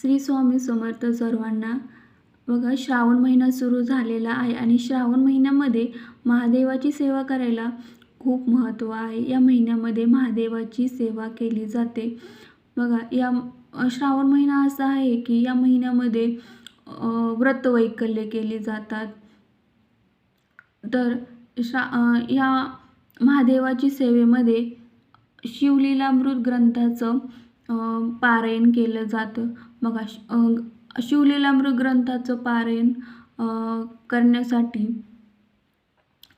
श्री स्वामी समर्थ सर्वांना. बघा श्रावण महिना सुरू झालेला आहे आणि श्रावण महिन्यामध्ये महादेवाची सेवा करायला खूप महत्त्व आहे. या महिन्यामध्ये महादेवाची सेवा केली जाते. बघा या श्रावण महिना असा आहे की या महिन्यामध्ये व्रतवैकल्य केली जातात. तर श्रा या महादेवाची सेवेमध्ये शिवलीलामृत ग्रंथाचं पारायण केलं जातं. मग अश अ, शिवलीलामृत ग्रंथाचं पारायण करण्यासाठी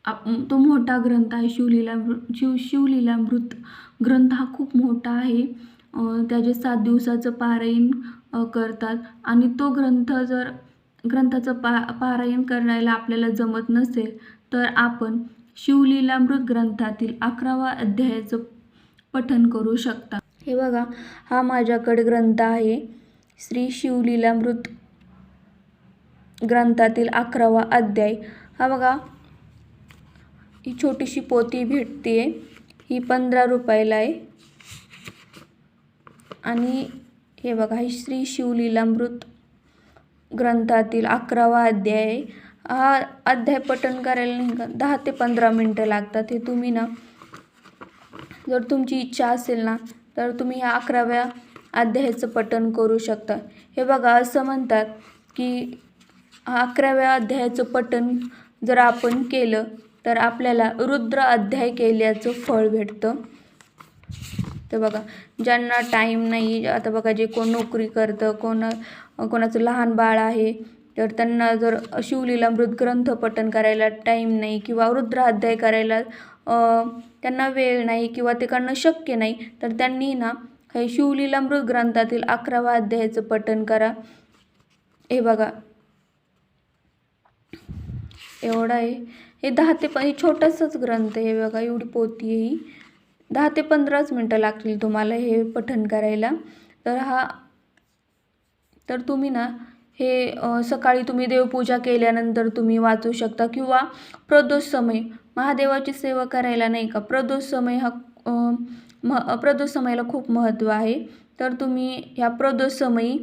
आप तो मोठा ग्रंथ आहे शिवलीलामृत शिव शिवलीलामृत ग्रंथ हा खूप मोठा आहे. त्याचे सात दिवसाचं पारायण करतात. आणि तो ग्रंथ जर ग्रंथाचं पा पारायण करायला आपल्याला जमत नसेल तर आपण शिवलीलामृत ग्रंथातील अकरावा अध्यायाचं पठन करू शकता. हे बघा हा माझ्याकडे ग्रंथ आहे. श्री शिवलीलामृत ग्रंथातील अकरावा अध्याय. हा बघा ही छोटीशी पोती भेटते ही पंधरा रुपयाला आहे. आणि हे बघा ही श्री शिवलीलामृत ग्रंथातील अकरावा अध्याय आहे. हा अध्याय पठण करायला नाही का दहा ते पंधरा मिनटं लागतात हे तुम्ही ना जर तुमची इच्छा असेल ना तर तुम्ही ह्या अकराव्या अध्यायाचं पठण करू शकता. हे बघा असं म्हणतात की हा अकराव्या अध्यायाचं पठण जर आपण केलं तर आपल्याला रुद्र अध्याय केल्याचं फळ भेटतं. तर बघा ज्यांना टाईम नाही आता बघा जे कोण नोकरी करतं कोण कोणाचं लहान बाळ आहे तर त्यांना जर शिवलीलामृत ग्रंथ पठण करायला टाईम नाही किंवा रुद्राध्याय करायला त्यांना वेळ नाही किंवा ते करणं शक्य नाही तर त्यांनी ना हे शिवलीलामृत ग्रंथातील अकरावा अध्यायाचं पठण करा. हे बघा. एवढा आहे. हे दहा ते प हे छोटासाच ग्रंथ आहे हे बघा एवढी पोती आहे ही. दहा ते पंधराच मिनटं लागतील तुम्हाला हे पठण करायला. तर हा तर तुम्ही ना हे सकाळी तुम्ही देवपूजा केल्यानंतर तुम्ही वाचू शकता किंवा प्रदोष समय महादेवाची सेवा करायला नाही का? प्रदोष समय हा म प्रदोष समयाला खूप महत्त्व आहे. तर तुम्ही ह्या प्रदोष समयी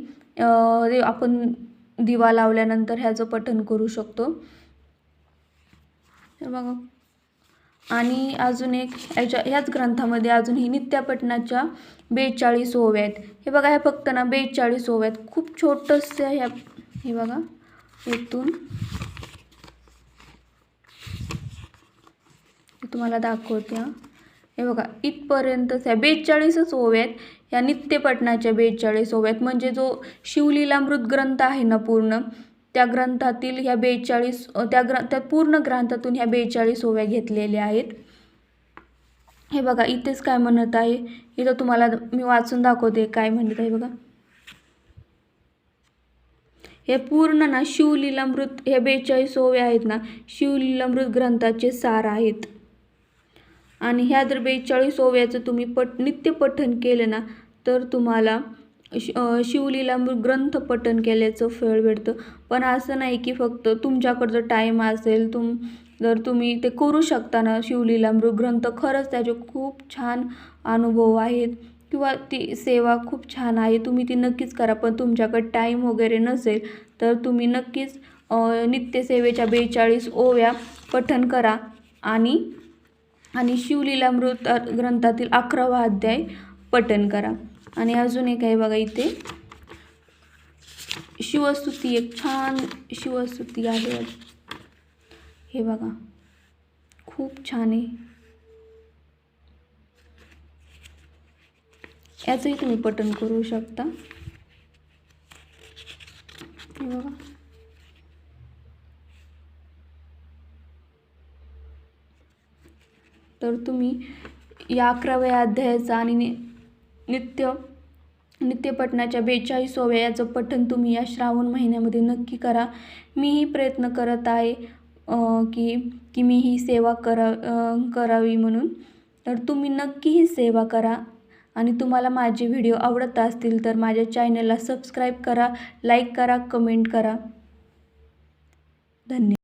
आपण दिवा लावल्यानंतर ह्याचं पठण करू शकतो. तर बघा. आणि अजून एक ह्याच्या ह्याच ग्रंथामध्ये अजूनही नित्यापटनाच्या बेचाळीस ओव्या आहेत. हे बघा ह्या फक्त ना बेचाळीस ओव्या आहेत. खूप छोटंसं ह्या हे बघा इथून. तुम्हाला दाखवते हां. हे बघा इथपर्यंतच ह्या बेचाळीसच ओव्यात आहेत. ह्या नित्यपटनाच्या बेचाळीस ओव्यात आहेत. म्हणजे जो शिवलीलामृत ग्रंथ आहे ना पूर्ण त्या ग्रंथातील ह्या बेचाळीस त्या ग्र त्या पूर्ण ग्रंथातून ह्या बेचाळीस ओव्या घेतलेल्या आहेत. हे बघा इथेच काय म्हणत आहे? इथं तुम्हाला मी वाचून दाखवते काय म्हणत आहे बघा. हे पूर्ण ना शिवलीलामृत हे बेचाळीस ओव्या आहेत ना शिवलीलामृत ग्रंथाचे सार आहेत. आणि ह्या जर बेचाळीस ओव्याचं तुम्ही पट नित्य पठण केलं ना तर तुम्हाला शि शिवलीला ग्रंथ पठण केल्याचं फळ भेटतं. पण असं नाही की फक्त तुमच्याकडं जर टाईम असेल तुम जर तुम्ही ते करू शकता ना शिवलीला ग्रंथ खरंच त्याचे खूप छान अनुभव आहेत. किंवा ती सेवा खूप छान आहे तुम्ही ती नक्कीच करा. पण तुमच्याकडे टाईम वगैरे नसेल तर तुम्ही नक्कीच नित्यसेवेच्या बेचाळीस ओव्या पठण करा. आणि आणि शिवलीलामृत मृत ग्रंथातील अकरावा अध्याय पठण करा. आणि अजून एक आहे बघा इथे. शिवस्तुती एक छान शिवस्तुती आहे. हे बघा खूप छान आहे. याचंही तुम्ही पटन करू शकता. हे बघा. तर तुम्ही या अकराव्या अध्यायाचा आणि नित्य नित्यपठणाच्या बेचाळीस याचं पठण तुम्ही या श्रावण महिन्यामध्ये नक्की करा. मीही प्रयत्न करत आहे की की मी ही सेवा करा करावी म्हणून. तर तुम्ही नक्की ही सेवा करा. आणि तुम्हाला माझे व्हिडिओ आवडत असतील तर माझ्या चॅनलला सबस्क्राईब करा लाईक करा कमेंट करा. धन्यवाद